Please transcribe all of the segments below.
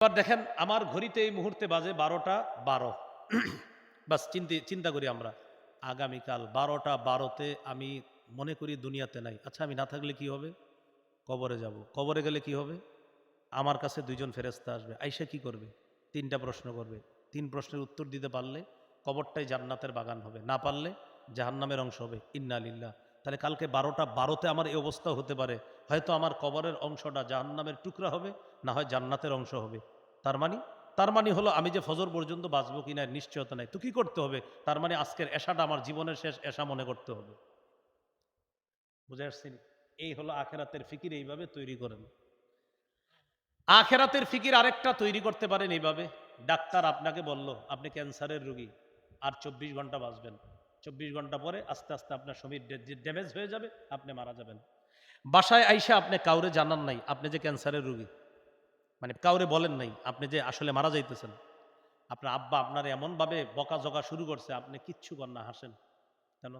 এবার দেখেন আমার ঘড়িতে এই মুহূর্তে বাজে বারোটা বারো। বাস, চিন্তা চিন্তা করি আমরা। আগামীকাল বারোটা বারোতে আমি মনে করি দুনিয়াতে নাই। আচ্ছা আমি না থাকলে কি হবে? কবরে যাব। কবরে গেলে কি হবে? আমার কাছে দুইজন ফেরেস্তা আসবে। আইসা কি করবে? তিনটা প্রশ্ন করবে। তিন প্রশ্নের উত্তর দিতে পারলে কবরটাই জান্নাতের বাগান হবে। না পারলে জাহান্নামের অংশ হবে। ইন্না লিল্লাহ। তাহলে কালকে বারোটা, বারোতে আমার এই অবস্থা হতে পারে। হয়তো আমার কবরের অংশটা জাহান্নামের টুকরা হবে, না হয় জান্নাতের অংশ হবে। তার মানে? তার মানে হলো আমি যে ফজর পর্যন্ত বাঁচবো কিনা নিশ্চয়তা নাই। তো কি করতে হবে? তার মানে আজকের এশাটা আমার জীবনের শেষ এশা মনে করতে হবে। বুঝে আসছেন এই হলো আখেরাতের ফিকির এইভাবে তৈরি করেন। আখেরাতের ফিকির আরেকটা তৈরি করতে পারেন এইভাবে। ডাক্তার আপনাকে বলল, আপনি ক্যান্সারের রোগী, আর চব্বিশ ঘণ্টা বাঁচবেন। চব্বিশ ঘণ্টা পরে আস্তে আস্তে আপনার শরীর ড্যামেজ হয়ে যাবে, আপনি মারা যাবেন। বাসায় আইসা আপনি কাউরে জানান নাই, আপনি যে ক্যান্সারের রোগী। মানে কাউরে বলেন নাই, আপনি যে আসলে মারা যাইতেছেন। আপনার আব্বা আপনার এমনভাবে বকা জকা শুরু করছে, আপনি কিচ্ছু কর না, হাসেন। কেন?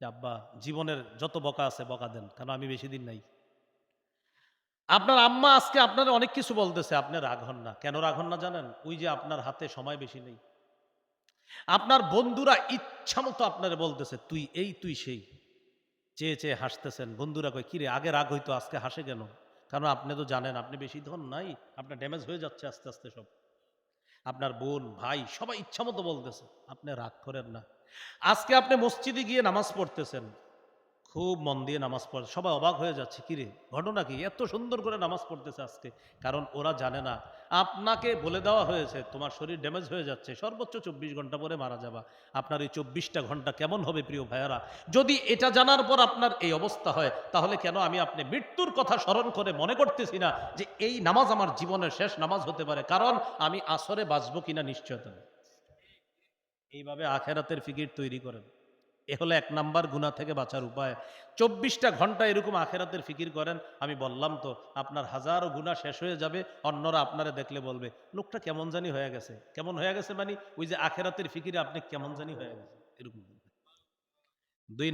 যে আব্বা, জীবনের যত বকা আছে, বকা দেন, কেন আমি বেশি দিন নাই? আপনার আম্মা আজকে আপনার অনেক কিছু বলতেছে, আপনি রাগ হন না। কেন রাগ হন না জানেন? ওই যে আপনার হাতে সময় বেশি নেই। আপনার বন্ধুরা ইচ্ছা মতো আপনারে বলতেছে, তুই এই, তুই সেই। চেয়ে চেয়ে হাসতেছেন। বন্ধুরা কয়, কিরে, আগে রাগ হইতো, আজকে হাসে কেন? কারণ আপনি তো জানেন, আপনি বেশি ধন নাই, আপনার ড্যামেজ হয়ে যাচ্ছে আস্তে আস্তে সব। আপনার বোন, ভাই, সবাই ইচ্ছা মতো বলতেছে, আপনি রাগ করেন না। আজকে আপনি মসজিদে গিয়ে নামাজ পড়তেছেন। খুব মন দিয়ে নামাজ পড়ে। সবাই অবাক হয়ে যাচ্ছে, কিরে, ঘটনা কি? এত সুন্দর করে নামাজ পড়তেছে আজকে। কারণ ওরা জানে না। আপনাকে বলে দেওয়া হয়েছে, তোমার শরীর ড্যামেজ হয়ে যাচ্ছে, সর্বোচ্চ চব্বিশ ঘণ্টা পরে মারা যাবা। আপনার এই চব্বিশটা ঘণ্টা কেমন হবে, প্রিয় ভাইয়ারা? যদি এটা জানার পর আপনার এই অবস্থা হয়, তাহলে কেন আমি আপনি মৃত্যুর কথা স্মরণ করে মনে করতেছি না যে এই নামাজ আমার জীবনের শেষ নামাজ হতে পারে? কারণ আমি আসরে বাঁচবো কিনা নিশ্চয়তা। এইভাবে আখেরাতের ফিকির তৈরি করেন। এ হলো এক নাম্বার গুণা থেকে বাঁচার উপায়। চব্বিশটা ঘণ্টা এরকম আখেরাতের ফিকির করেন, আমি বললাম তো, আপনার হাজারো গুণা শেষ হয়ে যাবে, অন্যরা আপনারা দেখলে বলবে, লোকটা কেমন জানি হয়ে গেছে। কেমন হয়ে গেছে মানে ওই যে আখেরাতের ফিকিরে আপনি কেমন জানি হয়ে গেছে, এরকম দুই